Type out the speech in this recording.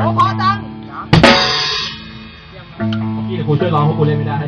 โอ้พอจังพี่แต่กูช่วยร้องเพราะกูเล่นไม่ได้